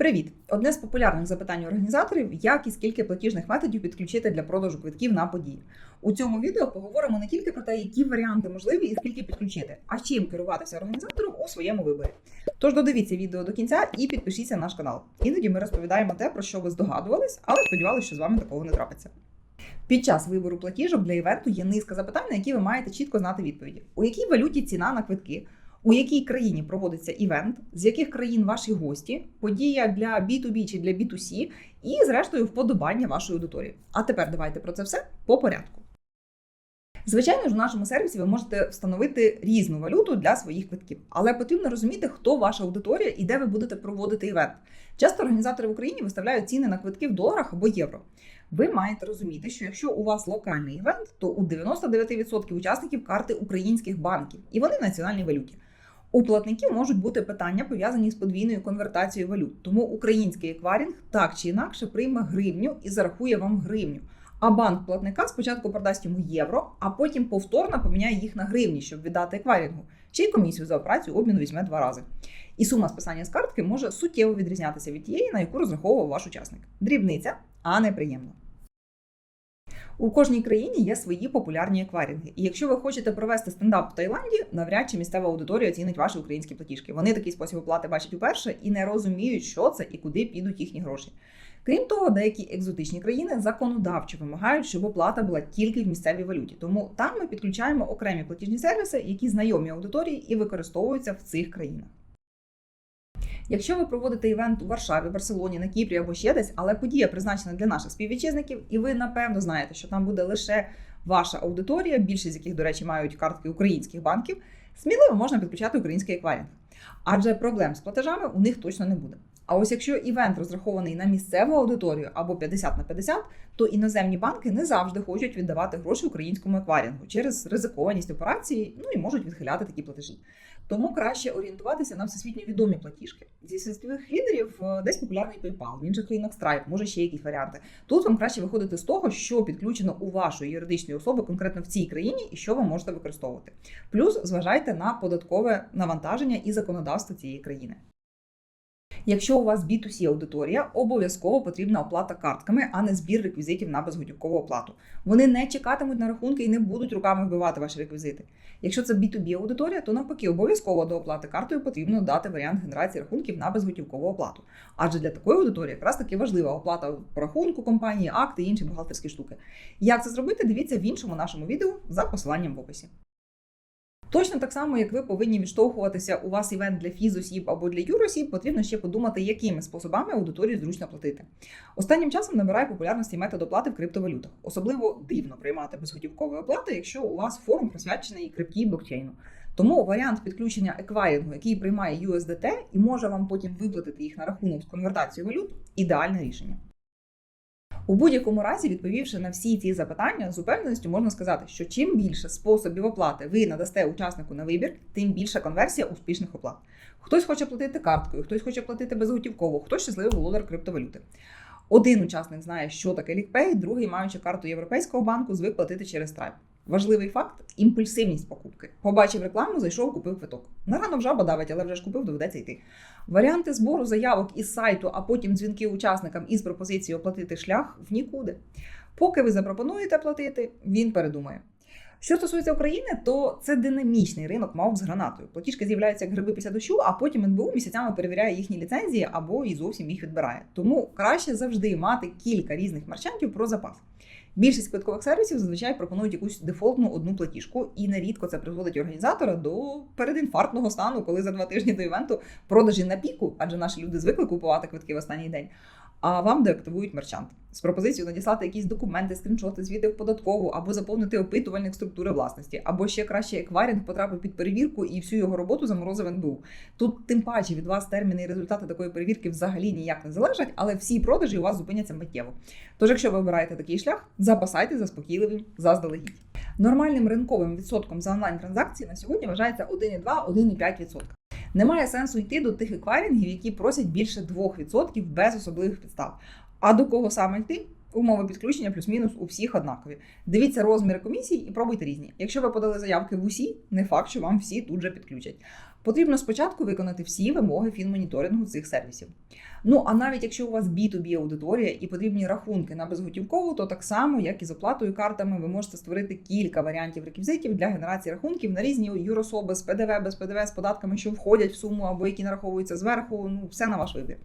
Привіт! Одне з популярних запитань організаторів: як і скільки платіжних методів підключити для продажу квитків на події. У цьому відео поговоримо не тільки про те, які варіанти можливі і скільки підключити, а чим керуватися організатором у своєму виборі. Тож додивіться відео до кінця і підпишіться на наш канал. Іноді ми розповідаємо те, про що ви здогадувались, але сподівалися, що з вами такого не трапиться. Під час вибору платіжок для івенту є низка запитань, на які ви маєте чітко знати відповіді. У якій валюті ціна на квитки? У якій країні проводиться івент, з яких країн ваші гості, подія для B2B чи для B2C, і, зрештою, вподобання вашої аудиторії. А тепер давайте про це все по порядку. Звичайно ж, у нашому сервісі ви можете встановити різну валюту для своїх квитків, але потрібно розуміти, хто ваша аудиторія і де ви будете проводити івент. Часто організатори в Україні виставляють ціни на квитки в доларах або євро. Ви маєте розуміти, що якщо у вас локальний івент, то у 99% учасників карти українських банків, і вони в національній валюті. У платників можуть бути питання пов'язані з подвійною конвертацією валют. Тому український екварінг так чи інакше прийме гривню і зарахує вам гривню. А банк платника спочатку продасть йому євро, а потім повторно поміняє їх на гривні, щоб віддати екварінгу. Чи й комісію за операцію обміну візьме два рази. І сума списання з картки може суттєво відрізнятися від тієї, на яку розраховував ваш учасник. Дрібниця, а не приємно. У кожній країні є свої популярні екварінги. І якщо ви хочете провести стендап в Таїланді, навряд чи місцева аудиторія оцінить ваші українські платіжки. Вони такий спосіб оплати бачать уперше і не розуміють, що це і куди підуть їхні гроші. Крім того, деякі екзотичні країни законодавчо вимагають, щоб оплата була тільки в місцевій валюті. Тому там ми підключаємо окремі платіжні сервіси, які знайомі аудиторії і використовуються в цих країнах. Якщо ви проводите івент у Варшаві, Барселоні, на Кіпрі або ще десь, але подія призначена для наших співвітчизників, і ви напевно знаєте, що там буде лише ваша аудиторія, більшість з яких, до речі, мають картки українських банків, сміливо можна підключати український еквайринг. Адже проблем з платежами у них точно не буде. А ось якщо івент розрахований на місцеву аудиторію або 50 на 50, то іноземні банки не завжди хочуть віддавати гроші українському екварінгу через ризикованість операції, ну і можуть відхиляти такі платежі. Тому краще орієнтуватися на всесвітньо відомі платіжки. Зі світових лідерів е, десь популярний PayPal, в інших країнах Stripe, може ще якісь варіанти. Тут вам краще виходити з того, що підключено у вашої юридичної особи конкретно в цій країні і що ви можете використовувати. Плюс зважайте на податкове навантаження і законодавство цієї країни. Якщо у вас B2C аудиторія, обов'язково потрібна оплата картками, а не збір реквізитів на безготівкову оплату. Вони не чекатимуть на рахунки і не будуть руками вбивати ваші реквізити. Якщо це B2B аудиторія, то навпаки, обов'язково до оплати картою потрібно дати варіант генерації рахунків на безготівкову оплату. Адже для такої аудиторії якраз таки важлива оплата по рахунку компанії, акти і інші бухгалтерські штуки. Як це зробити? Дивіться в іншому нашому відео за посиланням в описі. Точно так само, як ви повинні відштовхуватися, у вас івент для фізосіб або для юросіб, потрібно ще подумати, якими способами аудиторії зручно платити. Останнім часом набирає популярності метод оплати в криптовалютах. Особливо дивно приймати безготівкової оплати, якщо у вас форум присвячений крипті блокчейну. Тому варіант підключення еквайрингу, який приймає USDT і може вам потім виплатити їх на рахунок з конвертацією валют ідеальне рішення. У будь-якому разі, відповівши на всі ці запитання, з упевненістю можна сказати, що чим більше способів оплати ви надасте учаснику на вибір, тим більша конверсія успішних оплат. Хтось хоче платити карткою, хтось хоче платити безготівково, хтось щасливий володар криптовалюти. Один учасник знає, що таке лікпей, другий, маючи карту Європейського банку, звик платити через Stripe. Важливий факт імпульсивність покупки. Побачив рекламу, зайшов, купив квиток. На ранок жаба давить, але вже ж купив, доведеться йти. Варіанти збору заявок із сайту, а потім дзвінки учасникам із пропозицією оплатити шлях в нікуди. Поки ви запропонуєте платити, він передумає. Що стосується України, то це динамічний ринок мав з гранатою. Платіжки з'являються як гриби після дощу, а потім НБУ місяцями перевіряє їхні ліцензії або і зовсім їх відбирає. Тому краще завжди мати кілька різних марчантів про запас. Більшість квиткових сервісів зазвичай пропонують якусь дефолтну одну платіжку, і нерідко це призводить організатора до передінфарктного стану, коли за два тижні до івенту продажі на піку, адже наші люди звикли купувати квитки в останній день. А вам деактивують мерчант з пропозицією надіслати якісь документи, скріншоти, звіти в податкову або заповнити опитувальник структури власності, або ще краще еквайринг потрапив під перевірку і всю його роботу заморозив НБУ. Тут тим паче від вас терміни і результати такої перевірки взагалі ніяк не залежать, але всі продажі у вас зупиняться миттєво. Тож, якщо ви обираєте такий шлях, запасайте заспокійливим заздалегідь. Нормальним ринковим відсотком за онлайн транзакції на сьогодні вважається 1,2-1,5%. Немає сенсу йти до тих еквайрінгів, які просять більше 2% без особливих підстав. А до кого саме йти? Умови підключення плюс-мінус у всіх однакові. Дивіться розміри комісій і пробуйте різні. Якщо ви подали заявки в усі, не факт, що вам всі тут же підключать. Потрібно спочатку виконати всі вимоги фінмоніторингу цих сервісів. Ну а навіть якщо у вас B2B аудиторія і потрібні рахунки на безготівкову, то так само, як і з оплатою картами, ви можете створити кілька варіантів реквізитів для генерації рахунків на різні юрособи з ПДВ, без ПДВ, з податками, що входять в суму або які нараховуються зверху. Ну все на ваш вибір.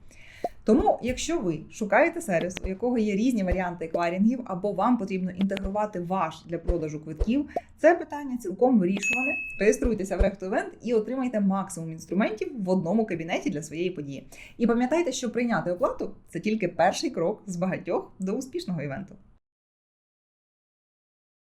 Тому, якщо ви шукаєте сервіс, у якого є різні варіанти еквайрінгів, або вам потрібно інтегрувати ваш для продажу квитків, це питання цілком вирішуване. Реєструйтеся в Event і отримайте максимум інструментів в одному кабінеті для своєї події. І пам'ятайте, що прийняти оплату це тільки перший крок з багатьох до успішного івенту.